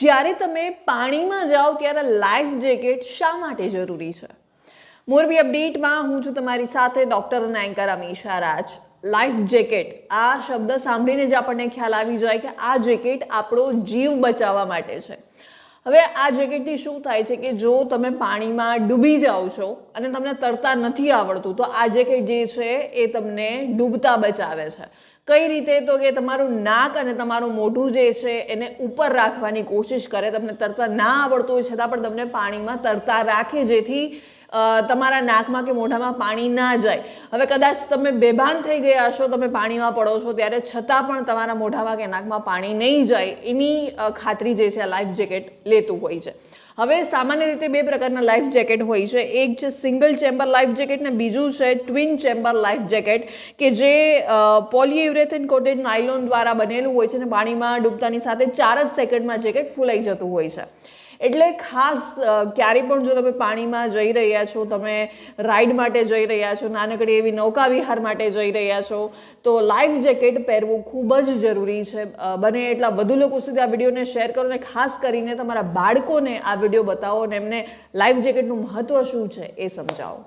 જ્યારે તમે પાણીમાં જાઓ ત્યારે લાઈફ જેકેટ શા માટે જરૂરી છે? મોરબી અપડેટમાં હું છું તમારી સાથે ડૉક્ટર અને anchor Amisha Raj. Life jacket, આ શબ્દ સાંભળીને જ આપણને ખ્યાલ આવી જાય કે આ જેકેટ આપણો જીવ બચાવવા માટે છે. હવે આ જેકેટથી શું થાય છે કે જો તમે પાણીમાં ડૂબી જાઓ છો અને તમને તરતા નથી આવડતું, તો આ જેકેટ જે છે એ તમને ડૂબતા બચાવે છે. કઈ રીતે તો કે તમારું નાક અને તમારું મોઢું જે છે એને ઉપર રાખવાની કોશિશ કરે, તમને તરતા ના આવડતું હોય, છતાં પણ તમને પાણીમાં તરતા રાખે, જેથી તમારા નાકમાં કે મોઢામાં પાણી ના જાય. હવે કદાચ તમે બેભાન થઈ ગયા છો તમે પાણીમાં પડો છો, ત્યારે છતાં પણ તમારા મોઢામાં કે નાકમાં પાણી નહીં જાય, એની ખાતરી જે છે લાઈફ જેકેટ લેતું હોય છે. હવે સામાન્ય રીતે બે પ્રકારના લાઈફ જેકેટ હોય છે. એક છે સિંગલ ચેમ્બર લાઈફ જેકેટ ને બીજું છે ટ્વિન ચેમ્બર લાઈફ જેકેટ, કે જે પોલિયુરેથિન કોટેડ નાયલોન દ્વારા બનેલું હોય છે અને પાણીમાં ડૂબતાની સાથે ચાર જ સેકન્ડમાં જેકેટ ફૂલાઈ જતું હોય છે. એટલે ખાસ ક્યારેય પણ જો તમે પાણીમાં જઈ રહ્યા છો, તમે રાઈડ માટે જઈ રહ્યા છો, નાનકડી એવી નૌકા વિહાર માટે જઈ રહ્યા છો, તો લાઈફ જેકેટ પહેરવું ખૂબ જ જરૂરી છે. બને એટલા વધુ લોકો સુધી આ વિડીયોને શેર કરો અને ખાસ કરીને તમારા બાળકોને આ વીડિયો બતાવો અને એમને લાઈફ જેકેટનું મહત્ત્વ શું છે એ સમજાવો.